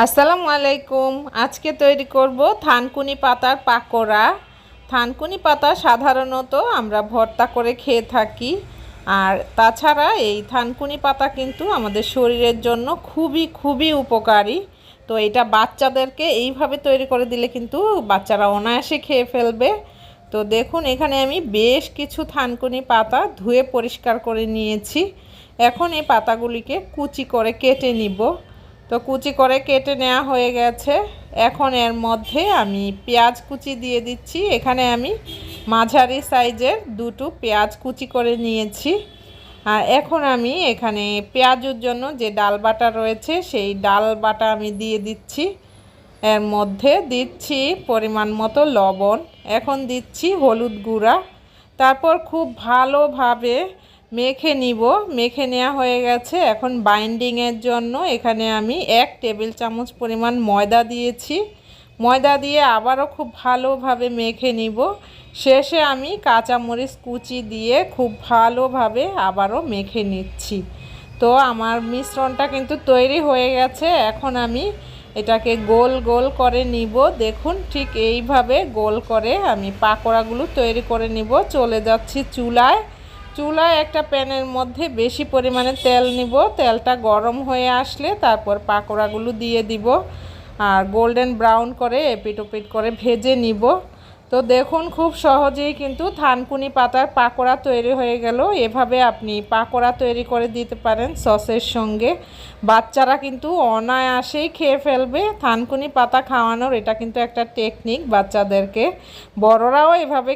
আসসালামু আলাইকুম। আজকে তৈরি করব থানকুনি পাতার পাকোড়া। থানকুনি পাতা সাধারণত আমরা ভর্তা করে খেয়ে থাকি। আর তাছাড়া এই থানকুনি পাতা কিন্তু আমাদের শরীরের জন্য খুবই খুবই উপকারী। তো এটা বাচ্চাদেরকে এইভাবে তৈরি করে দিলে কিন্তু বাচ্চারা অনায়াসে খেয়ে ফেলবে। তো দেখুন, এখানে আমি বেশ কিছু থানকুনি পাতা ধুয়ে পরিষ্কার করে নিয়েছি। এখন এই পাতাগুলিকে কুচি করে কেটে নিব। তো কুচি করে কেটে নেওয়া হয়ে গেছে। এখন এর মধ্যে আমি পেঁয়াজ কুচি দিয়ে দিচ্ছি। এখানে আমি মাঝারি সাইজের দুটো পেঁয়াজ কুচি করে নিয়েছি। আর এখন আমি এখানে পেঁয়াজের জন্য যে ডাল বাটা রয়েছে, সেই ডাল বাটা আমি দিয়ে দিচ্ছি। এর মধ্যে দিচ্ছি পরিমাণ মতো লবণ। এখন দিচ্ছি হলুদ গুঁড়া। তারপর খুব ভালোভাবে মেখে নিব। মেখে নেওয়া হয়ে গেছে। এখন বাইন্ডিংয়ের জন্য এখানে আমি এক টেবিল চামচ পরিমাণ ময়দা দিয়েছি। ময়দা দিয়ে আবারও খুব ভালোভাবে মেখে নিব। শেষে আমি কাঁচামরিচ কুচি দিয়ে খুব ভালোভাবে আবারও মেখে নিচ্ছি। তো আমার মিশ্রণটা কিন্তু তৈরি হয়ে গেছে। এখন আমি এটাকে গোল গোল করে নিব। দেখুন ঠিক এইভাবে গোল করে আমি পাকোড়াগুলো তৈরি করে নিব। চলে যাচ্ছি চুলায়। চুলায় একটা প্যানের মধ্যে বেশি পরিমাণে তেল নিব। তেলটা গরম হয়ে আসলে তারপর পাকোড়াগুলো দিয়ে দিব আর গোল্ডেন ব্রাউন করে এপিট ওপিট করে ভেজে নিব। তো দেখুন খুব সহজেই কিন্তু থানকুনি পাতার পাকোড়া তৈরি হয়ে গেল। এভাবে আপনি পাকোড়া তৈরি করে দিতে পারেন সসের সঙ্গে। বাচ্চারা কিন্তু অনায়াসেই খেয়ে ফেলবে। থানকুনি পাতা খাওয়ানোর এটা কিন্তু একটা টেকনিক বাচ্চাদেরকে। বড়রাও এভাবে